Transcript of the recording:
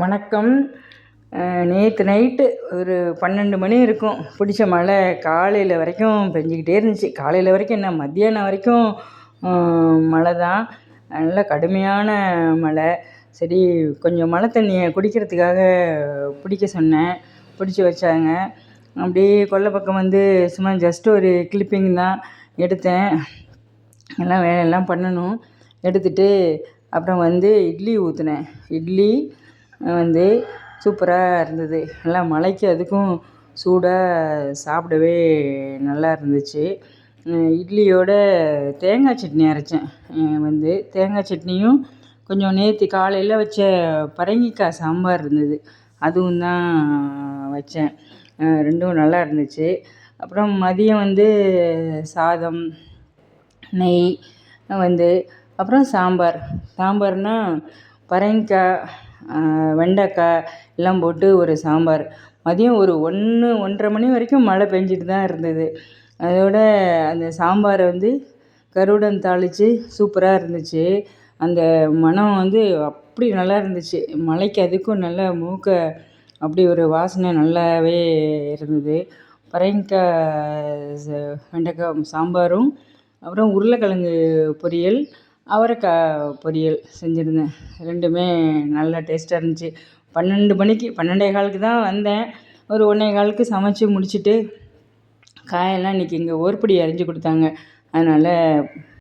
வணக்கம். நேற்று நைட்டு ஒரு பன்னெண்டு மணி இருக்கும். பிடிச்ச மழை காலையில் வரைக்கும் பெஞ்சிக்கிட்டே இருந்துச்சு. காலையில் வரைக்கும் என்ன மத்தியானம் வரைக்கும்? மழை தான். நல்ல கடுமையான மழை. சரி கொஞ்சம் மழை தண்ணியை குடிக்கிறதுக்காக பிடிக்க சொன்னேன். பிடிச்சி வச்சாங்க. அப்படியே கொல்லை பக்கம் வந்து சும்மா ஜஸ்ட் ஒரு கிளிப்பிங் தான் எடுத்தேன். எல்லாம் வேலையெல்லாம் பண்ணணும். எடுத்துட்டு அப்புறம் வந்து இட்லி ஊற்றுனேன் இட்லி வந்து சூப்பராக இருந்தது. நல்லா மழைக்கு அதுக்கும் சூடாக சாப்பிடவே நல்லா இருந்துச்சு. இட்லியோட தேங்காய் சட்னி அரைச்சேன். வந்து தேங்காய் சட்னியும் கொஞ்சம் நேற்று காலையில் வச்ச பரங்கிக்காய் சாம்பார் இருந்தது. அதுவும் தான் வச்சேன். ரெண்டும் நல்லா இருந்துச்சு. அப்புறம் மதியம் வந்து சாதம் நெய் வந்து அப்புறம் சாம்பார். சாம்பார்னால் பரங்கிக்காய் வெண்டைக்காய் எல்லாம் போட்டு ஒரு சாம்பார். மதியம் ஒரு ஒன்று ஒன்றரை மணி வரைக்கும் மழை பெஞ்சிட்டு தான் இருந்தது. அதோட அந்த சாம்பாரை வந்து கருவுடன் தாளித்து சூப்பராக இருந்துச்சு. அந்த மணம் வந்து அப்படி நல்லா இருந்துச்சு. மழைக்கு அதுக்கும் நல்லா மூக்க அப்படி ஒரு வாசனை நல்லாவே இருந்தது. பரங்கிக்காய் வெண்டைக்காய் சாம்பாரும் அப்புறம் உருளைக்கிழங்கு பொரியல் அவரைக்காய் பொரியல் செஞ்சுருந்தேன். ரெண்டுமே நல்லா டேஸ்ட்டாக இருந்துச்சு. பன்னெண்டு மணிக்கு பன்னெண்டே காலுக்கு தான் வந்தேன். ஒரு ஒன்றே காலுக்கு சமைச்சி முடிச்சுட்டு காயெல்லாம் இன்றைக்கி இங்கே ஓர்படி அரிஞ்சு கொடுத்தாங்க. அதனால்